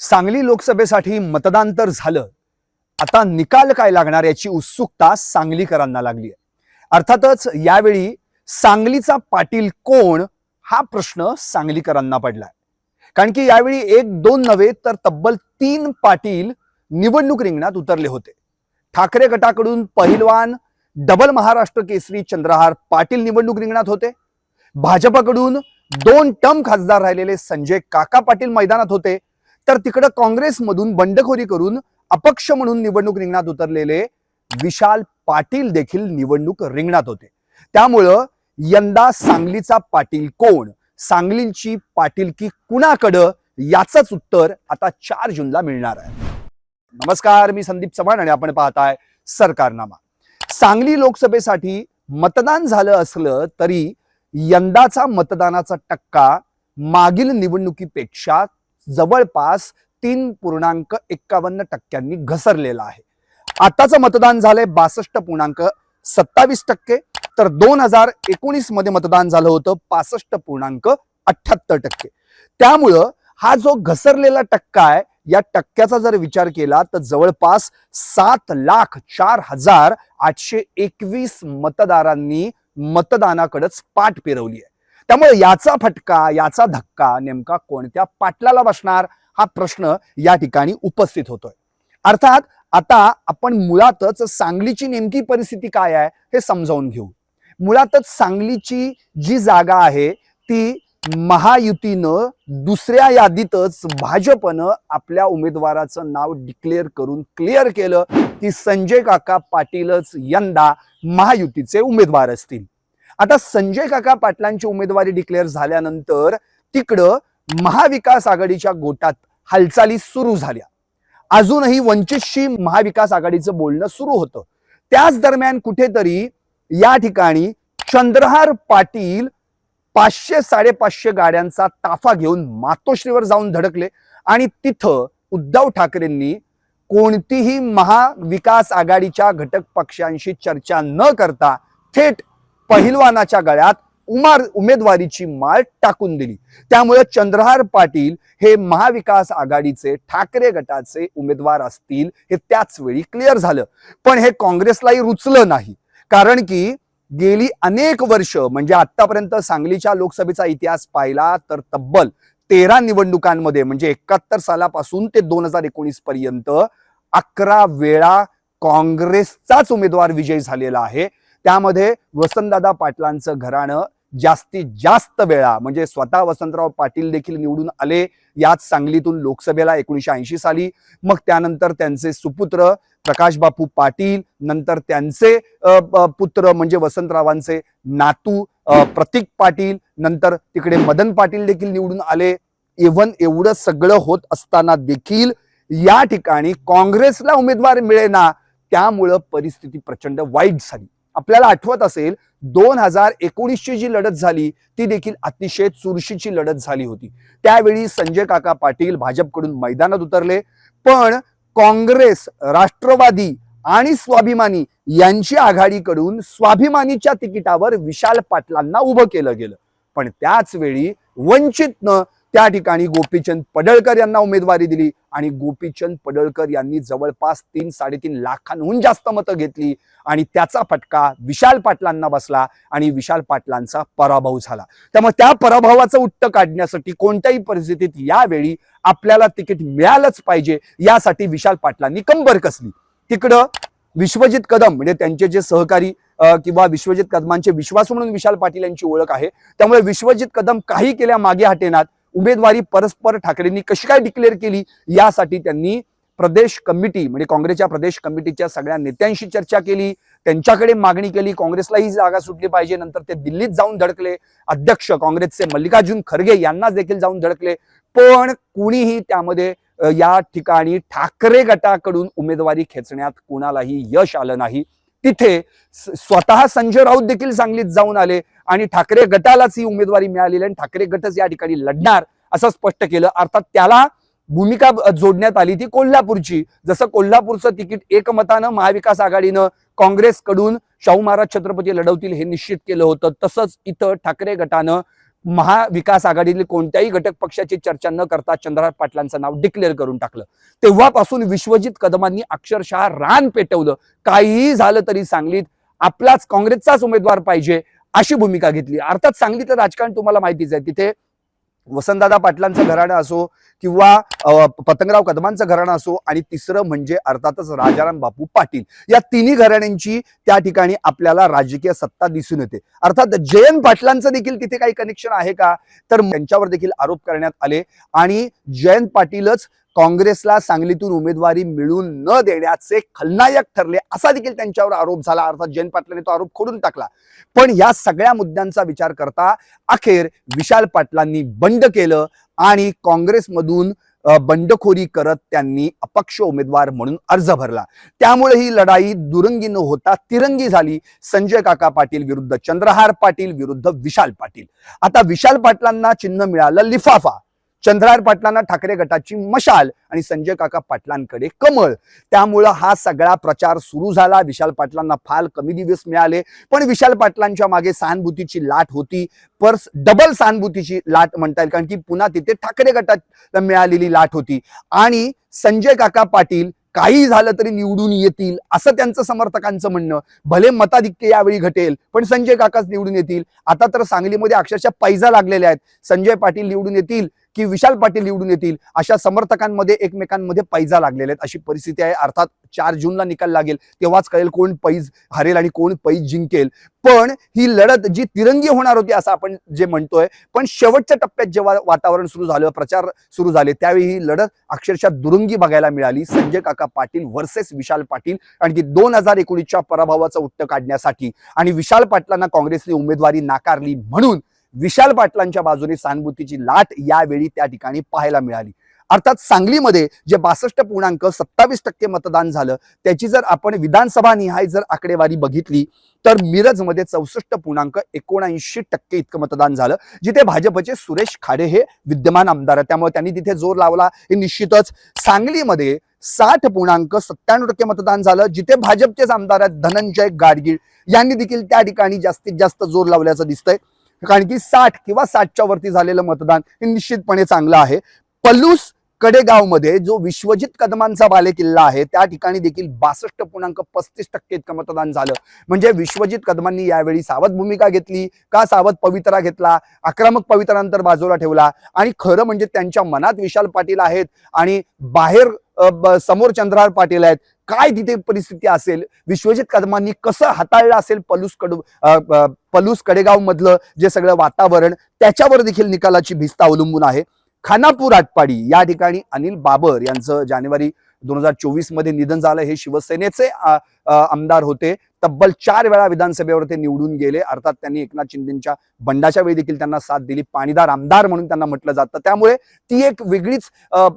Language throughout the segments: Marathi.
सांगली लोकसभेसाठी मतदान तर झालं. आता निकाल काय लागणार याची उत्सुकता सांगलीकरांना लागली आहे. अर्थातच यावेळी सांगलीचा पाटील कोण हा प्रश्न सांगलीकरांना पडलाय कारण की यावेळी एक दोन नव्हे तर तब्बल तीन पाटील निवडणूक रिंगणात उतरले होते. ठाकरे गटाकडून पहिलवान डबल महाराष्ट्र केसरी चंद्रहार पाटील निवडणूक रिंगणात होते. भाजपकडून दोन टर्म खासदार राहिलेले संजय काका पाटील मैदानात होते. तर तिकडं काँग्रेसमधून बंडखोरी करून अपक्ष म्हणून निवडणूक रिंगणात उतरलेले विशाल पाटील देखील निवडणूक रिंगणात होते. त्यामुळं यंदा सांगलीचा पाटील कोण? सांगलीची पाटीलकी कुणाकडं? याचंच उत्तर आता चार जूनला मिळणार आहे. नमस्कार मी संदीप चव्हाण आणि आपण पाहताय सरकारनामा. सांगली लोकसभेसाठी मतदान झालं असलं तरी यंदाचा मतदानाचा टक्का मागील निवडणुकीपेक्षा जवळपास तीन पूर्णांक एक्कावन्न टक्क्यांनी घसरलेला आहे. आताचं मतदान झालंय बासष्ट पूर्णांक सत्तावीस टक्के तर दोन हजार एकोणीसमध्ये मतदान झालं होतं पासष्ट पूर्णांक अठ्याहत्तर टक्के. त्यामुळं हा जो घसरलेला टक्का आहे या टक्क्याचा जर विचार केला तर जवळपास सात लाख चार हजार आठशे एकवीस मतदारांनी मतदानाकडेच पाठ फिरवली आहे. त्यामुळे याचा फटका याचा धक्का नेमका कोणत्या पाटलाला बसणार हा प्रश्न या ठिकाणी उपस्थित होतोय. अर्थात आता आपण मुळातच सांगलीची नेमकी परिस्थिती काय आहे हे समजावून घेऊ. मुळातच सांगलीची जी जागा आहे ती महायुतीनं दुसऱ्या यादीतच भाजपनं आपल्या उमेदवाराचं नाव डिक्लेअर करून क्लिअर केलं की संजय काका पाटीलच यंदा महायुतीचे उमेदवार असतील. आता संजय काका पाटलांची उमेदवारी डिक्लेअर झाल्यानंतर तिकडं महाविकास आघाडीच्या गोटात हालचाली सुरू झाल्या. अजूनही वंचितशी महाविकास आघाडीचं बोलणं सुरू होतं. त्याच दरम्यान कुठेतरी या ठिकाणी चंद्रहार पाटील पाचशे साडेपाचशे गाड्यांचा ताफा घेऊन मातोश्रीवर जाऊन धडकले आणि तिथं उद्धव ठाकरेंनी कोणतीही महाविकास आघाडीच्या घटक पक्षांशी चर्चा न करता थेट पहिलवानाच्या गळ्यात उमार उमेदवारीची माळ टाकून दिली. त्यामुळे चंद्रहार पाटील हे महाविकास आघाडीचे ठाकरे गटाचे उमेदवार असतील हे त्याच वेळी क्लिअर झालं. पण हे काँग्रेसलाही रुचलं नाही. कारण की गेली अनेक वर्ष म्हणजे आतापर्यंत सांगलीच्या लोकसभेचा इतिहास पाहिला तर तब्बल तेरा निवडणुकांमध्ये म्हणजे एकाहत्तर सालापासून ते दोन हजार एकोणीस पर्यंत अकरा वेळा काँग्रेसचाच उमेदवार विजयी झालेला आहे. त्यामध्ये वसंतदादा पाटलांचं घराणं जास्तीत जास्त वेळा म्हणजे स्वतः वसंतराव पाटील देखील निवडून आले याच सांगलीतून लोकसभेला एकोणीसशे ऐंशी साली. मग त्यानंतर त्यांचे सुपुत्र प्रकाश बापू पाटील नंतर त्यांचे पुत्र म्हणजे वसंतरावांचे नातू प्रतीक पाटील नंतर तिकडे मदन पाटील देखील निवडून आले. इव्हन एवढं सगळं होत असताना देखील या ठिकाणी काँग्रेसला उमेदवार मिळेना त्यामुळं परिस्थिती प्रचंड वाईट झाली. आपल्याला आठवत असेल दोन हजार एकोणीसची जी लढत झाली ती देखील अतिशय चुरशीची लढत झाली होती. त्यावेळी संजय काका पाटील भाजपकडून मैदानात उतरले. पण काँग्रेस राष्ट्रवादी आणि स्वाभिमानी यांची आघाडीकडून स्वाभिमानीच्या तिकिटावर विशाल पाटलांना उभं केलं गेलं. पण त्याच वेळी वंचितनं त्या ठिकाणी गोपीचंद पडळकर यांना उमेदवारी दिली आणि गोपीचंद पडळकर यांनी जवळपास तीन साडेतीन लाखांहून जास्त मतं घेतली आणि त्याचा फटका विशाल पाटलांना बसला आणि विशाल पाटलांचा पराभव झाला. त्यामुळे त्या पराभवाचं उत्त काढण्यासाठी कोणत्याही परिस्थितीत यावेळी आपल्याला तिकीट मिळालंच पाहिजे यासाठी विशाल पाटलांनी कंबर कसली. तिकडं विश्वजित कदम म्हणजे त्यांचे जे सहकारी किंवा विश्वजित कदमांचे विश्वास म्हणून विशाल पाटील यांची ओळख आहे. त्यामुळे विश्वजित कदम काही केल्या मागे हटेनात. उमेदवारी परस्पर ठाकरेंनी कशी काय डिक्लेअर केली यासाठी त्यांनी प्रदेश कमिटी म्हणजे काँग्रेसच्या प्रदेश कमिटीच्या सगळ्या नेत्यांशी चर्चा केली त्यांच्याकडे मागणी केली काँग्रेसला ही जागा सुटली पाहिजे नंतर ते दिल्लीत जाऊन धडकले. अध्यक्ष काँग्रेसचे मल्लिकार्जुन खरगे यांना देखील जाऊन धडकले. पण कुणीही त्यामध्ये या ठिकाणी ठाकरे गटाकडून उमेदवारी खेचण्यात कुणालाही यश आलं नाही. तिथे स्वतः संजय राऊत देखील सांगलीत जाऊन आले. आणि ठाकरे गटालाच ही उमेदवारी मिळालेली आणि ठाकरे गटच या ठिकाणी लढणार असं स्पष्ट केलं. अर्थात त्याला भूमिका जोडण्यात आली ती कोल्हापूरची. जसं कोल्हापूरचं तिकीट एकमतानं महाविकास आघाडीनं काँग्रेसकडून शाहू महाराज छत्रपती लढवतील हे निश्चित केलं होतं. तसंच इथं ठाकरे गटानं महाविकास आघाडीतील कोणत्याही घटक पक्षाची चर्चा न करता चंद्रहार पाटलांचं नाव डिक्लेअर करून टाकलं. तेव्हापासून विश्वजित कदमांनी अक्षरशः रान पेटवलं. काहीही झालं तरी सांगलीत आपलाच काँग्रेसचाच उमेदवार पाहिजे. अशी भूमिका घेतली. अर्थात सांगलीतलं राजकारण तुम्हाला माहितीच आहे. तिथे वसंतदादा पाटलांचं घराणं असो किंवा पतंगराव कदमांचं घराणं असो आणि तिसरं म्हणजे अर्थातच राजाराम बापू पाटील. या तिन्ही घराण्यांची त्या ठिकाणी आपल्याला राजकीय सत्ता दिसून येते. अर्थात जयंत पाटलांचं देखील तिथे काही कनेक्शन आहे का? तर त्यांच्यावर देखील आरोप करण्यात आले आणि जयंत पाटीलच काँग्रेसला सांगलीतून उमेदवारी मिळून न देण्याचे खलनायक ठरले असा देखील त्यांच्यावर आरोप झाला. अर्थात जयंत पाटलांनी तो आरोप खोडून टाकला. पण या सगळ्या मुद्द्यांचा विचार करता अखेर विशाल पाटलांनी बंड केलं आणि काँग्रेसमधून बंडखोरी करत त्यांनी अपक्ष उमेदवार म्हणून अर्ज भरला. त्यामुळे ही लढाई दुरंगी न होता तिरंगी झाली. संजय काका पाटील विरुद्ध चंद्रहार पाटील विरुद्ध विशाल पाटील. आता विशाल पाटलांना चिन्ह मिळालं लिफाफा. चंद्रहार पाटलांना ठाकरे गटाची मशाल आणि संजय काका पाटलांकडे कमळ. त्यामुळं हा सगळा प्रचार सुरू झाला. विशाल पाटलांना फार कमी दिवस मिळाले. पण विशाल पाटलांच्या मागे सहानुभूतीची लाट होती. पर डबल सहानुभूतीची लाट म्हणता येईल. कारण की पुन्हा तिथे ठाकरे गटात मिळालेली लाट होती. आणि संजय काका पाटील काही झालं तरी निवडून येतील असं त्यांचं समर्थकांचं म्हणणं. भले मताधिक्य यावेळी घटेल पण संजय काकाच निवडून येतील. आता तर सांगलीमध्ये अक्षरशः पैजा लागलेल्या आहेत. संजय पाटील निवडून येतील की विशाल पाटील निवडून येतील अशा समर्थकांमध्ये एकमेकांमध्ये पैजा लागलेले आहेत. अशी परिस्थिती आहे. अर्थात चार जूनला निकाल लागेल तेव्हाच कळेल कोण पैज हरेल आणि कोण पैज जिंकेल. पण ही लढत जी तिरंगी होणार होती असं आपण जे म्हणतोय पण शेवटच्या टप्प्यात जेव्हा वातावरण सुरू झालं प्रचार सुरू झाले त्यावेळी ही लढत अक्षरशः दुरंगी बघायला मिळाली. संजय काका पाटील वर्सेस विशाल पाटील आणि की दोन हजार एकोणीसच्या पराभवाचं उत्तर काढण्यासाठी आणि विशाल पाटलांना काँग्रेसने उमेदवारी नाकारली म्हणून विशाल पाटलांच्या बाजूने सहानुभूतीची लाट यावेळी त्या ठिकाणी पाहायला मिळाली. अर्थात सांगलीमध्ये जे बासष्ट पूर्णांक सत्तावीस टक्के मतदान झालं त्याची जर आपण विधानसभा निहाय जर आकडेवारी बघितली तर मिरजमध्ये चौसष्ट पूर्णांक एकोणऐंशी टक्के इतकं मतदान झालं जिथे भाजपचे सुरेश खाडे हे विद्यमान आमदार आहेत. त्यामुळे त्यांनी तिथे जोर लावला. हे निश्चितच सांगलीमध्ये साठ पूर्णांक सत्त्याण्णव टक्के मतदान झालं जिथे भाजपचेच आमदार आहेत धनंजय गाडगीळ. यांनी देखील त्या ठिकाणी जास्तीत जास्त जोर लावल्याचं दिसतंय. कारण की साठ किंवा साठच्या वरती झालेलं मतदान हे निश्चितपणे चांगलं आहे. पल्लूस कडेगावमध्ये जो विश्वजित कदमांचा बालेकिल्ला आहे त्या ठिकाणी देखील बासष्ट पूर्णांक पस्तीस टक्के इतकं मतदान झालं. म्हणजे विश्वजित कदमांनी यावेळी सावध भूमिका घेतली का? सावध पवित्रा घेतला आक्रमक पवित्रानंतर बाजूला ठेवला आणि खरं म्हणजे त्यांच्या मनात विशाल पाटील आहेत आणि बाहेर समोर चंद्रहार पाटील आहेत. काय तिथे परिस्थिती असेल? विश्वजित कदमांनी कसं हाताळलं असेल पलूस कडू पलूस कडेगाव मधलं जे सगळं वातावरण त्याच्यावर देखील निकालाची भिस्त अवलंबून आहे. खानापूर आटपाडी या ठिकाणी अनिल बाबर यांचं जानेवारी दोन हजार चोवीसमध्ये निधन झालं. हे शिवसेनेचे आमदार होते. तब्बल चार वेळा विधानसभेवर ते निवडून गेले. अर्थात त्यांनी एकनाथ शिंदेच्या बंडाच्या वेळी देखील त्यांना साथ दिली. पाणीदार आमदार म्हणून त्यांना म्हटलं जातं. त्यामुळे ती एक वेगळीच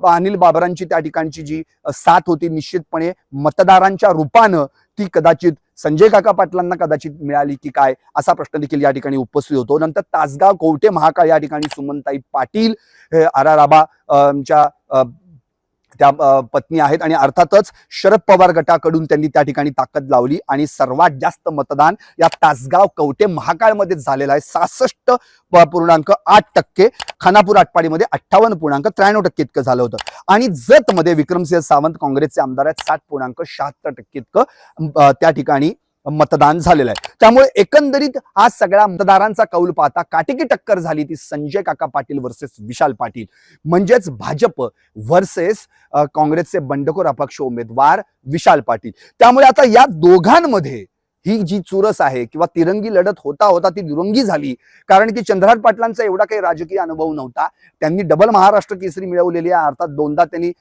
अनिल बाबरांची त्या ठिकाणची जी साथ होती निश्चितपणे मतदारांच्या रूपानं ती कदाचित संजय काका पाटलांना कदाचित मिळाली की काय असा प्रश्न देखील या ठिकाणी उपस्थित होतो. नंतर तासगाव कोवटे महाकाळ या ठिकाणी सुमनताई पाटील हे आराराबा च्या त्या पत्नी आहेत आणि अर्थातच शरद पवार गटाकडून त्यांनी त्या ठिकाणी ताकद लावली आणि सर्वात जास्त मतदान या तासगाव कवटे महाकाळमध्ये झालेलं आहे. सहासष्ट पूर्णांक आठ टक्के खानापूर आटपाडीमध्ये अठ्ठावन्न पूर्णांक त्र्याण्णव टक्के इतकं झालं होतं. आणि जतमध्ये विक्रमसिंह सावंत काँग्रेसचे आमदार आहेत साठ पूर्णांक शहात्तर टक्के इतकं त्या ठिकाणी मतदान झालेलं आहे. त्यामुळे एकंदरीत हा सगळ्या मतदारांचा कौल पाहता काटेकी टक्कर झाली ती संजय काका पाटील वर्सेस विशाल पाटील. म्हणजेच भाजप वर्सेस काँग्रेसचे बंडखोर अपक्ष उमेदवार विशाल पाटील. त्यामुळे आता या दोघांमध्ये ही जी चुरस आहे किंवा तिरंगी लढत होता होता ती दुरंगी झाली. कारण की चंद्रहार पाटलांचा एवढा काही राजकीय अनुभव नव्हता. त्यांनी डबल महाराष्ट्र केसरी मिळवलेली आहे. अर्थात दोनदा त्यांनी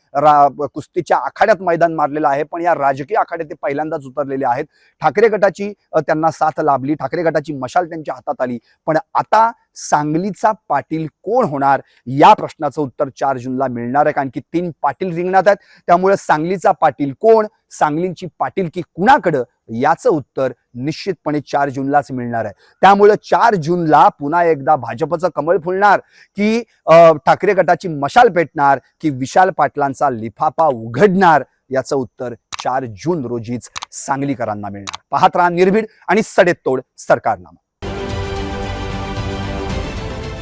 कुस्तीच्या आखाड्यात मैदान मारलेलं आहे. पण या राजकीय आखाड्यात ते पहिल्यांदाच उतरलेले आहेत. ठाकरे गटाची त्यांना साथ लाभली. ठाकरे गटाची मशाल त्यांच्या हातात आली. पण आता सांगलीचा पाटील कोण होणार? या प्रश्नाचं उत्तर चार जूनला मिळणार आहे कारण की तीन पाटील रिंगणात आहेत. त्यामुळे सांगलीचा पाटील कोण? सांगलीची पाटील की कुणाकडं? याचं उत्तर निश्चितपणे चार जूनलाच मिळणार आहे. त्यामुळे चार जूनला पुन्हा एकदा भाजपचं कमळ फुलणार की ठाकरे गटाची मशाल पेटणार की विशाल पाटलांचा लिफाफा उघडणार याचं उत्तर चार जून रोजीच सांगलीकरांना मिळणार. पाहत राहा निर्भीड आणि सडेतोड सरकारनामा.